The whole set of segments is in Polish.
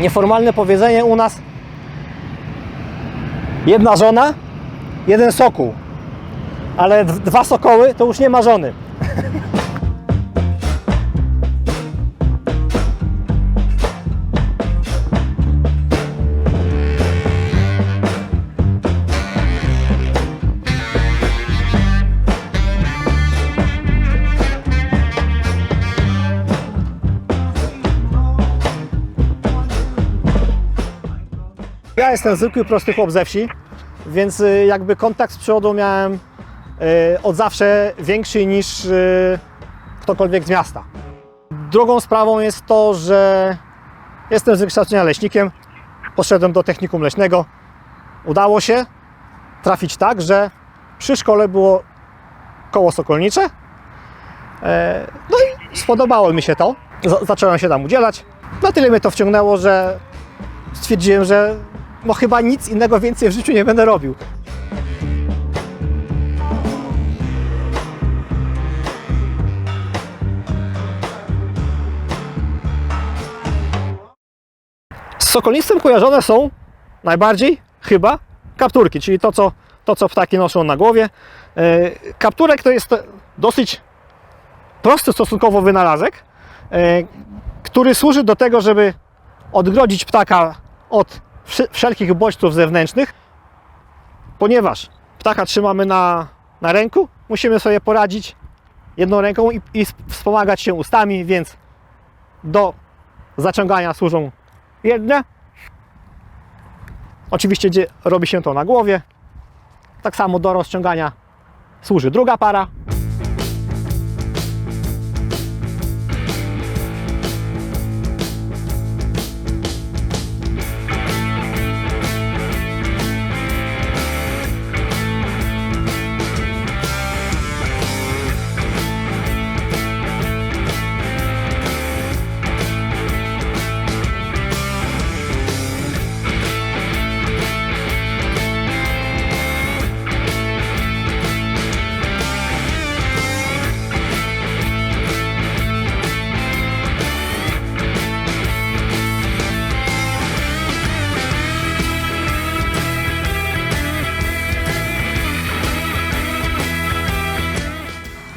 nieformalne powiedzenie u nas jedna żona, jeden sokół. Ale dwa sokoły to już nie ma żony. Ja jestem zwykły, prosty chłop ze wsi, więc y, jakby kontakt z przyrodą miałem y, od zawsze większy niż y, ktokolwiek z miasta. Drugą sprawą jest to, że jestem z wykształcenia leśnikiem, poszedłem do technikum leśnego. Udało się trafić tak, że przy szkole było koło sokolnicze. E, No i spodobało mi się to. Zacząłem się tam udzielać. Na tyle mnie to wciągnęło, że stwierdziłem, że no chyba nic innego więcej w życiu nie będę robił. Z sokolnictwem kojarzone są najbardziej chyba kapturki, czyli to co, to, co ptaki noszą na głowie. E, Kapturek to jest dosyć prosty stosunkowo wynalazek, e, który służy do tego, żeby odgrodzić ptaka od wszelkich bodźców zewnętrznych, ponieważ ptaka trzymamy na, na ręku, musimy sobie poradzić jedną ręką i, i wspomagać się ustami, więc do zaciągania służą jedne. Oczywiście gdzie robi się to na głowie. Tak samo do rozciągania służy druga para.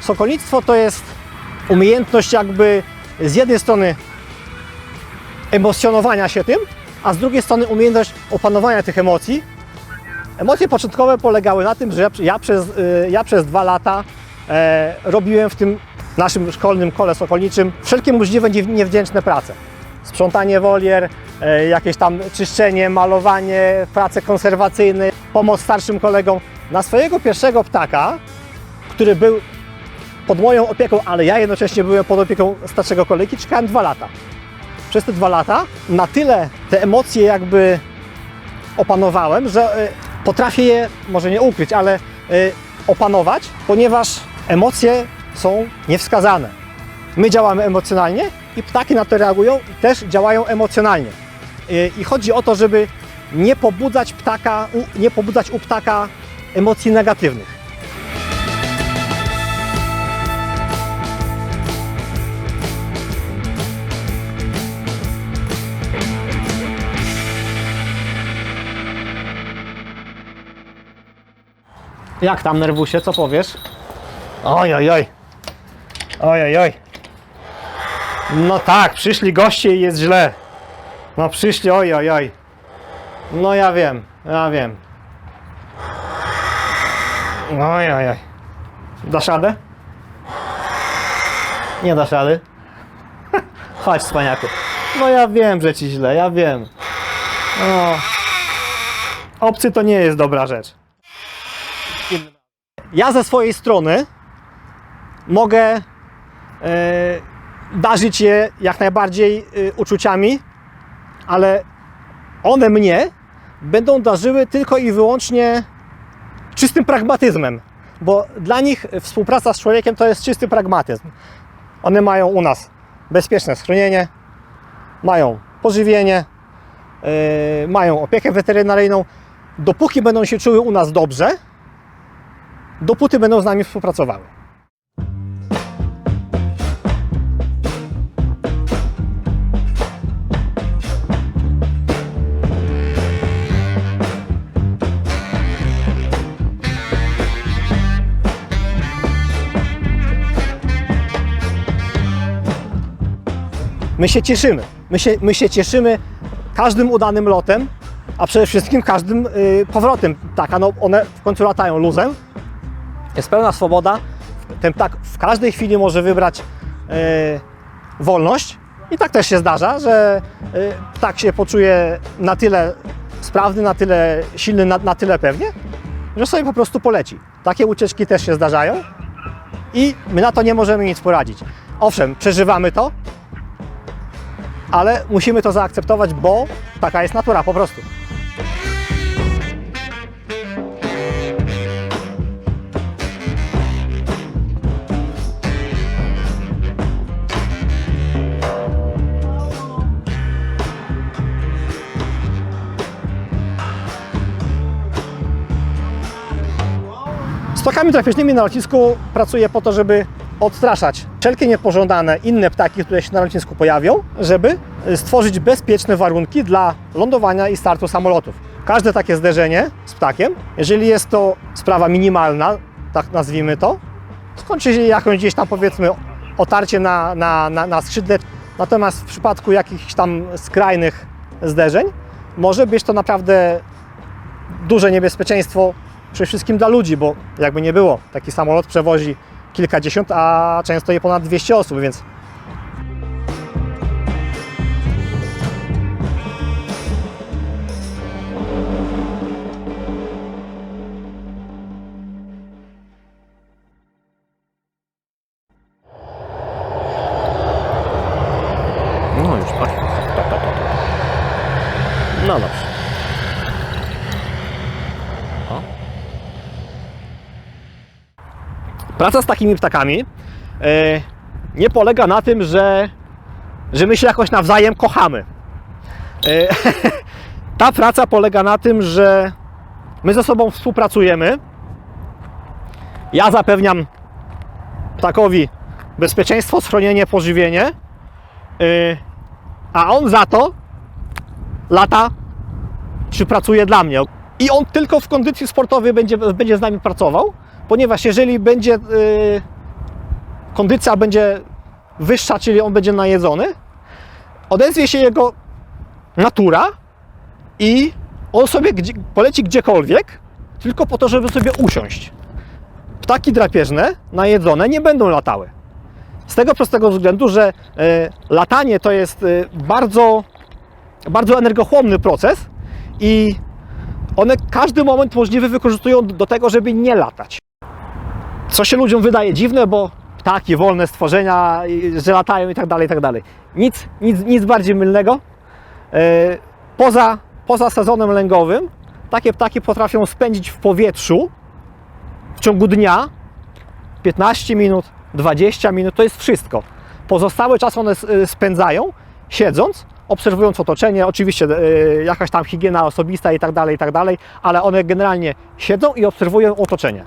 Sokolnictwo to jest umiejętność jakby z jednej strony emocjonowania się tym, a z drugiej strony umiejętność opanowania tych emocji. Emocje początkowe polegały na tym, że ja, przez, y, ja przez dwa lata e, robiłem w tym naszym szkolnym kole sokolniczym wszelkie możliwe niew- niewdzięczne prace. Sprzątanie wolier, e, jakieś tam czyszczenie, malowanie, prace konserwacyjne, pomoc starszym kolegom. Na swojego pierwszego ptaka, który był pod moją opieką, ale ja jednocześnie byłem pod opieką starszego kolegi, czekałem dwa lata. Przez te dwa lata na tyle te emocje jakby opanowałem, że y, potrafię je może nie ukryć, ale y, opanować, ponieważ emocje są niewskazane. My działamy emocjonalnie i ptaki na to reagują i też działają emocjonalnie. Y, I chodzi o to, żeby nie pobudzać ptaka, nie pobudzać u ptaka emocji negatywnych. Jak tam nerwusie, co powiesz? Oj, oj, oj. Oj, oj, oj. No tak, przyszli goście i jest źle. No przyszli, oj, oj, oj. No ja wiem, ja wiem. Oj, oj, oj. Dasz radę? Nie dasz rady? Chodź, spaniaku. No ja wiem, że ci źle, ja wiem. No. Obcy to nie jest dobra rzecz. Ja ze swojej strony mogę e, darzyć je jak najbardziej e, uczuciami, ale one mnie będą darzyły tylko i wyłącznie czystym pragmatyzmem, bo dla nich współpraca z człowiekiem to jest czysty pragmatyzm. One mają u nas bezpieczne schronienie, mają pożywienie, e, mają opiekę weterynaryjną. Dopóki będą się czuły u nas dobrze, dopóty będą z nami współpracowały. My się cieszymy. My się, my się cieszymy każdym udanym lotem, a przede wszystkim każdym y, powrotem. Tak, no one w końcu latają luzem, jest pełna swoboda. Ten ptak w każdej chwili może wybrać y, wolność. I tak też się zdarza, że y, ptak się poczuje na tyle sprawny, na tyle silny, na, na tyle pewnie, że sobie po prostu poleci. Takie ucieczki też się zdarzają i my na to nie możemy nic poradzić. Owszem, przeżywamy to, ale musimy to zaakceptować, bo taka jest natura po prostu. Z tokami drapieżnymi na lotnisku pracuję po to, żeby odstraszać wszelkie niepożądane inne ptaki, które się na lotnisku pojawią, żeby stworzyć bezpieczne warunki dla lądowania i startu samolotów. Każde takie zderzenie z ptakiem, jeżeli jest to sprawa minimalna, tak nazwijmy to, skończy się jakąś gdzieś tam powiedzmy otarcie na, na, na, na skrzydle, natomiast w przypadku jakichś tam skrajnych zderzeń może być to naprawdę duże niebezpieczeństwo przede wszystkim dla ludzi, bo jakby nie było, taki samolot przewozi kilkadziesiąt, a często je ponad 200 osób, więc Praca z takimi ptakami e, nie polega na tym, że, że my się jakoś nawzajem kochamy. E, ta praca polega na tym, że my ze sobą współpracujemy. Ja zapewniam ptakowi bezpieczeństwo, schronienie, pożywienie, e, a on za to lata czy pracuje dla mnie. I on tylko w kondycji sportowej będzie, będzie z nami pracował, ponieważ jeżeli będzie yy, kondycja będzie wyższa, czyli on będzie najedzony, odezwie się jego natura i on sobie gdzie, poleci gdziekolwiek, tylko po to, żeby sobie usiąść. Ptaki drapieżne, najedzone, nie będą latały. Z tego prostego względu, że y, latanie to jest y, bardzo, bardzo energochłonny proces i one każdy moment możliwy wykorzystują do tego, żeby nie latać. Co się ludziom wydaje dziwne, bo ptaki, wolne stworzenia, że latają i tak dalej, i tak dalej. Nic, nic, nic bardziej mylnego. E, Poza, poza sezonem lęgowym takie ptaki potrafią spędzić w powietrzu w ciągu dnia 15 minut, 20 minut, to jest wszystko. Pozostały czas one y, spędzają siedząc, obserwując otoczenie, oczywiście y, jakaś tam higiena osobista i tak dalej, i tak dalej, ale one generalnie siedzą i obserwują otoczenie.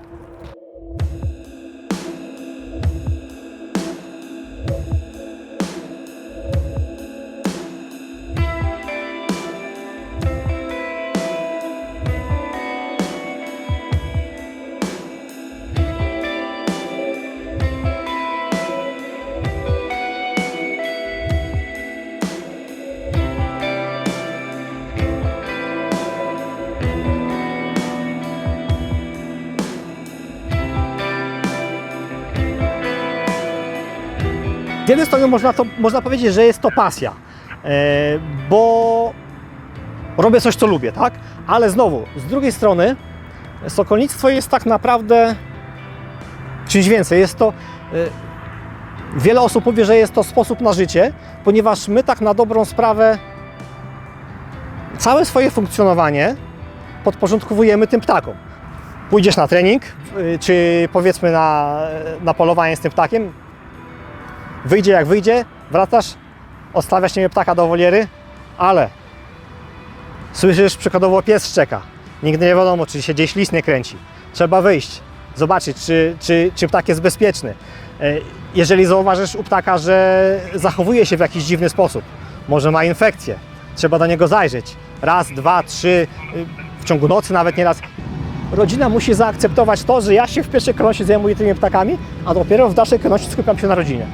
Z jednej strony można, to, można powiedzieć, że jest to pasja, e, bo robię coś, co lubię, tak? Ale znowu, z drugiej strony, sokolnictwo jest tak naprawdę czymś więcej. Jest to. e, Wiele osób mówi, że jest to sposób na życie, ponieważ my tak na dobrą sprawę całe swoje funkcjonowanie podporządkowujemy tym ptakom. Pójdziesz na trening, y, czy powiedzmy na, na polowanie z tym ptakiem, wyjdzie jak wyjdzie, wracasz, odstawiasz niebie ptaka do woliery, ale słyszysz przykładowo pies szczeka. Nigdy nie wiadomo, czy się gdzieś list nie kręci. Trzeba wyjść, zobaczyć, czy, czy, czy ptak jest bezpieczny. E, Jeżeli zauważysz u ptaka, że zachowuje się w jakiś dziwny sposób, może ma infekcję, trzeba do niego zajrzeć. Raz, dwa, trzy, y, w ciągu nocy nawet nieraz. Rodzina musi zaakceptować to, że ja się w pierwszej kolejności zajmuję tymi ptakami, a dopiero w dalszej kolejności skupiam się na rodzinie.